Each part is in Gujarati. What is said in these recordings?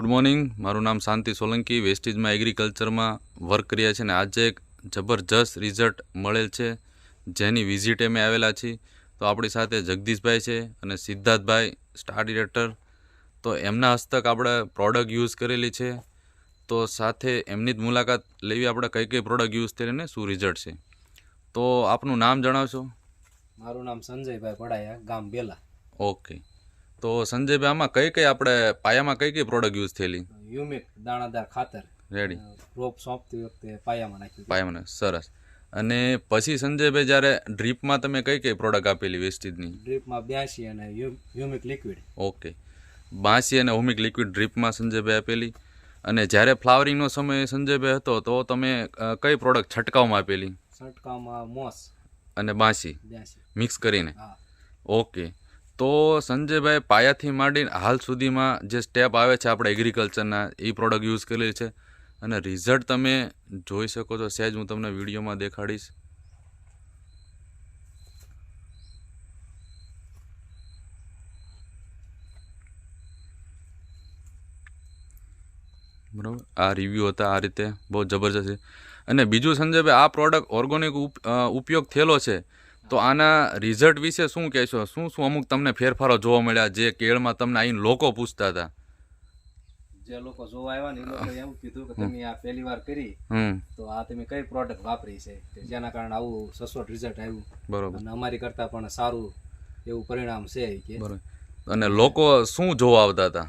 ગુડ મોર્નિંગ મારું નામ શાંતિ સોલંકી વેસ્ટીજમાં એગ્રીકલ્ચરમાં વર્ક કર્યા છે અને આજે એક જબરજસ્ત રિઝલ્ટ મળેલ છે જેની વિઝિટે અમે આવેલા છીએ. તો આપણી સાથે જગદીશભાઈ છે અને સિદ્ધાર્થભાઈ સ્ટાર ડિરેક્ટર તો એમના હસ્તક આપણે પ્રોડક્ટ યુઝ કરેલી છે. તો સાથે એમની જ મુલાકાત લેવી આપણે કઈ કઈ પ્રોડક્ટ યુઝ કરીને શું રિઝલ્ટ છે. તો આપનું નામ જણાવશો? મારું નામ સંજયભાઈ પડાયા ગામ બેલા. ઓકે તો સંજયભાઈ આમાં કઈ કઈ આપણે પાયામાં કઈ કઈ પ્રોડક્ટ યુઝ થયેલી? યુમિક દાણાદાર ખાતર. રેડી રોપ સોંપતી વખતે પાયામાં નાખ્યું પાયામાં સરસ. અને પછી સંજયભાઈ જ્યારે ડ્રીપમાં તમે કઈ કઈ પ્રોડક્ટ આપેલી વેસ્ટીજની? ડ્રીપમાં બ્યાસી અને યુ- યુમિક લિક્વિડ ઓકે. બાંસી અને હોમિક લિક્વિડ ડ્રીપમાં સંજયભાઈ આપેલી. અને જ્યારે ફ્લાવરિંગનો સમય સંજયભાઈ હતો તો તમે કઈ પ્રોડક્ટ છંટકાવમાં આપેલી? છંટકાવમાં મોસ. અને બાંસી મિક્સ કરીને? ઓકે. તો સંજયભાઈ પાયાથી માંડીને હાલ સુધીમાં જે સ્ટેપ આવે છે આપણે એગ્રીકલ્ચરના એ પ્રોડક્ટ યુઝ કરેલી છે. અને રિઝલ્ટ તમે જોઈ શકો છો. સહેજ હું તમને વિડીયોમાં દેખાડીશ. બરાબર? આ રિવ્યૂ હતા આ રીતે. બહુ જબરજસ્ત છે. અને બીજું સંજયભાઈ, આ પ્રોડક્ટ ઓર્ગોનિક ઉપયોગ થયેલો છે. તો આના રિઝલ્ટ વિશે શું કહેશો? શું શું અમુક તમને ફેરફારો જોવા મળ્યા જે કેળમાં તમને આવીને લોકો પૂછતા હતા? જે લોકો જોવા આવ્યા ને એ લોકો એવું કીધું કે તમે આ પહેલી વાર કરી તો આ તમે કઈ પ્રોડક્ટ વાપરી છે? જેના કારણે આવું સચોટ રિઝલ્ટ આવ્યું? બરોબર. અને અમારી કરતા પણ સારું એવું પરિણામ છે કે. બરોબર. અને લોકો શું જોવા આવતા હતા?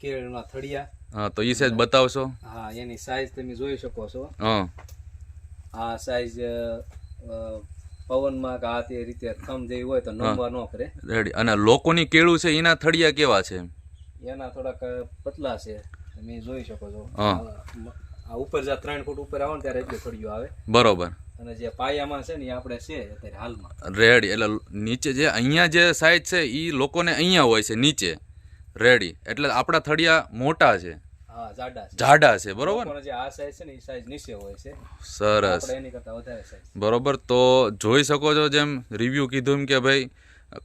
કેળના થળિયા. હા તો એ સાઈઝ બતાવશો? હા એની સાઈઝ તમે જોઈ શકો છો. હા. આ સાઈઝ પવનમાં કે આ તે રીતે થમ જેવી હોય તો નમવા ન કરે. રેડી. અને લોકોની કેળું છે એના થળિયા કેવા છે? એના થોડાક પતલા છે. તમે જોઈ શકો છો. આ ઉપર જા ત્રણ ફૂટ ઉપર આવો ને ત્યારે એટલું થળિયું આવે. બરોબર. અને જે પાયામાં છે ને એ આપણે છે અત્યારે હાલમાં. રેડી. એટલે નીચે જે અહીંયા જે સાઈડ છે એ લોકોને અહીંયા હોય છે નીચે. રેડી. એટલે આપણા થળિયા મોટા છે. જાડા છે. છે બરોબર આ સાઈઝ છે ને એ સાઈઝ નીચે હોય છે. સરસ. બરોબર તો જોઈ શકો છો જેમ રિવ્યુ કીધું એમ કે ભાઈ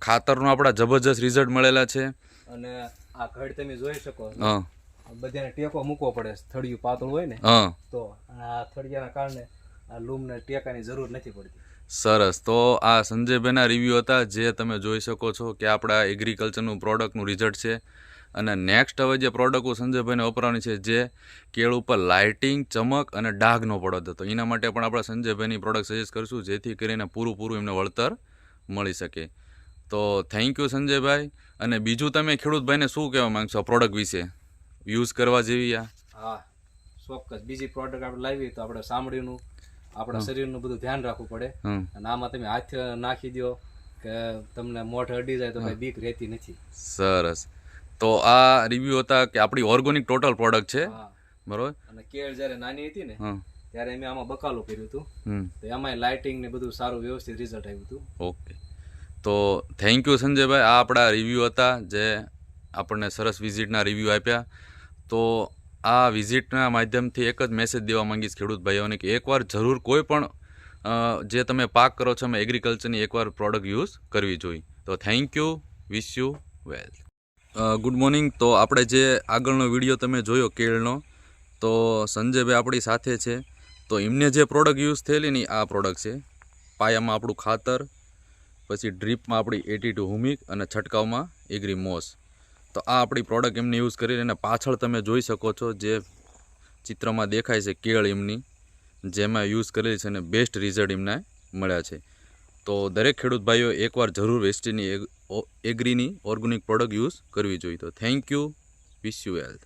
ખાતરનું આપણા જબરજસ્ત રિઝલ્ટ મળેલા છે. અને આ ઘડ તમે જોઈ શકો. હા. બધાને ટેકો મૂકવો પડે થળિયું પાતળું હોય ને હા. તો આ થળિયાના કારણે આ લૂમને ટેકાની જરૂર નથી પડતી. સરસ. તો આ સંજયભાઈના રિવ્યૂ હતા જે તમે જોઈ શકો છો કે આપણા એગ્રીકલ્ચરનું પ્રોડક્ટનું રિઝલ્ટ છે. અને નેક્સ્ટ હવે જે પ્રોડક્ટ હું સંજયભાઈને વપરાવાની છે જે કેળ ઉપર લાઇટિંગ ચમક અને ડાઘ ન પડતો તો એના માટે પણ આપણે સંજયભાઈની પ્રોડક્ટ સજેસ્ટ કરશું જેથી કરીને પૂરું પૂરું એમને વળતર મળી શકે. તો થેન્ક યુ સંજયભાઈ. અને બીજું તમે ખેડૂતભાઈને શું કહેવા માંગશો પ્રોડક્ટ વિશે? યુઝ કરવા જેવી આ? હા ચોક્કસ. બીજી પ્રોડક્ટ આપણે લાવીએ તો આપણે સાંભળીનું આપણા શરીરનું બધું ધ્યાન રાખવું પડે. અને આમાં તમે હાથ નાખી દો કે તમને મોઢ અડી જાય તો કઈ બીક રહેતી નથી. સરસ. તો આ રિવ્યુ હતા કે આપણી ઓર્ગોનિક ટોટલ પ્રોડક્ટ છે. બરોબર? અને કેળ જ્યારે નાની હતી ને ત્યારે અમે આમાં બકાલો કર્યું હતું. તો એમાંય લાઇટિંગ ને બધું સારું વ્યવસ્થિત રિઝલ્ટ આવ્યું હતું. ઓકે. તો થેન્ક યુ સંજયભાઈ. આ આપણા રિવ્યૂ હતા જે આપણને સરસ વિઝિટના રિવ્યૂ આપ્યા. તો આ વિઝિટના માધ્યમથી એક જ મેસેજ દેવા માંગીશ ખેડૂત ભાઈઓને કે એકવાર જરૂર કોઈ પણ જે તમે પાક કરો છો એમાં એગ્રીકલ્ચરની એકવાર પ્રોડક્ટ યુઝ કરવી જોઈએ. તો thank you wish you well good morning તો આપણે જે આગળનો વીડિયો તમે જોયો કેળનો, તો સંજયભાઈ આપણી સાથે છે. તો એમને જે પ્રોડક્ટ યુઝ થયેલી ને આ પ્રોડક્ટ છે. પાયામાં આપણું ખાતર, પછી ડ્રીપમાં આપણી એટી ટુ હુમિક અને છંટકાવમાં એગ્રી મોસ. તો આ આપણી પ્રોડક્ટ એમને યુઝ કરી અને પાછળ તમે જોઈ શકો છો જે ચિત્રમાં દેખાય છે કેળ એમની, જેમાં યુઝ કરેલી છે અને બેસ્ટ રિઝલ્ટ એમને મળ્યા છે. તો દરેક ખેડૂત ભાઈઓ એકવાર જરૂર વેસ્ટીની એગ્રીની ઓર્ગેનિક પ્રોડક્ટ યુઝ કરવી જોઈએ. તો thank you wish you health